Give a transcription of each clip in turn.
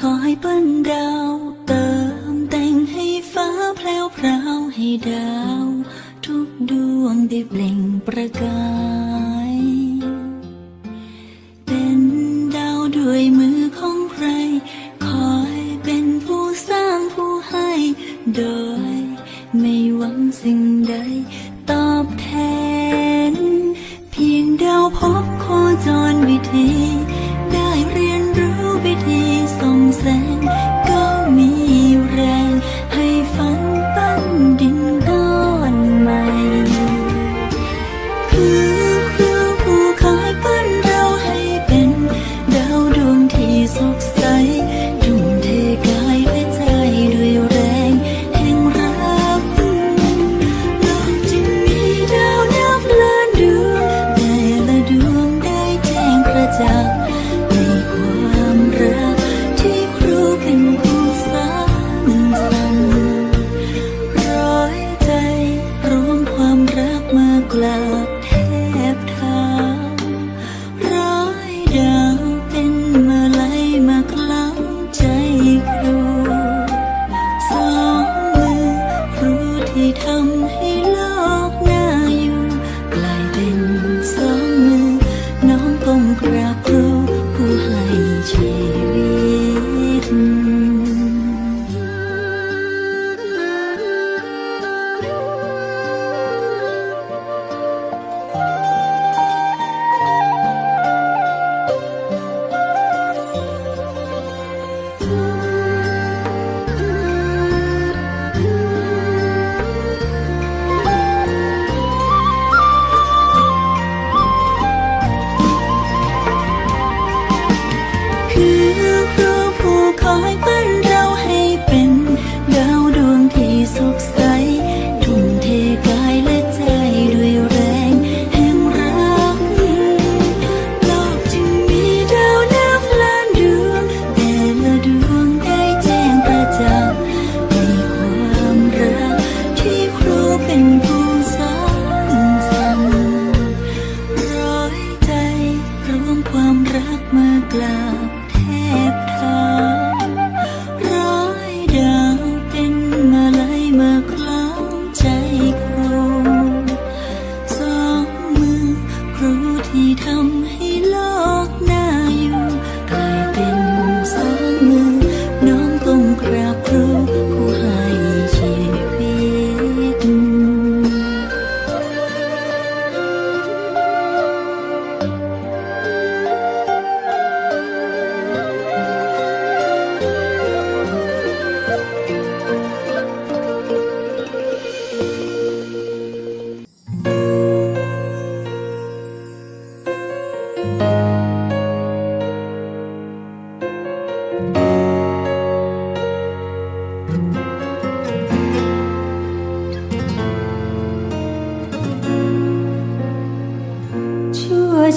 ขอให้ปั้นดาว เติมแต่งให้ฟ้าแพลวพราวให้ดาว ทุกดวงได้เปล่งประกาย คือครูผู้คอยปั้นเราให้เป็นดาวดวงที่สดใสทุ่มเทกายและใจด้วยแรงแห่งรักโลกจึงมีดาวนับล้านดวงแต่ละดวงได้แจ้งประจักษ์ในความรักที่ครูเป็นผู้สร้างสรรค์ร้อยใจรวมความรักมากล่า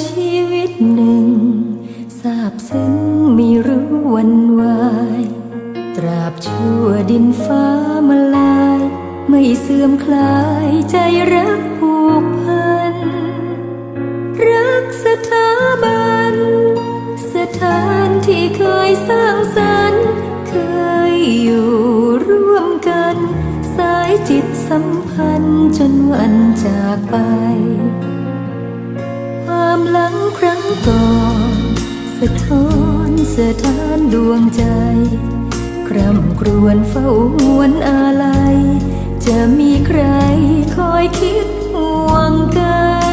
ชีวิตหนึ่งทราบซึ้งไม่รู้วันวาย ตราบชั่วดินฟ้ามาลาย ไม่เสื่อมคลายใจรักผูกพัน รักสถาบัน สถานที่เคยสร้างสรรค์เคยอยู่ร่วมกัน สายจิตสัมพันธ์จนวันจากไป ควลังครั้งก่อนสะท้อนสะท้านดวงใจ คร่ำครวญเฝ้าหวนอะไร จะมีใครคอยคิดห่วงกัน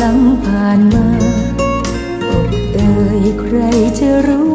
ลังผ่านมาอกเอ่ยใครจะรู้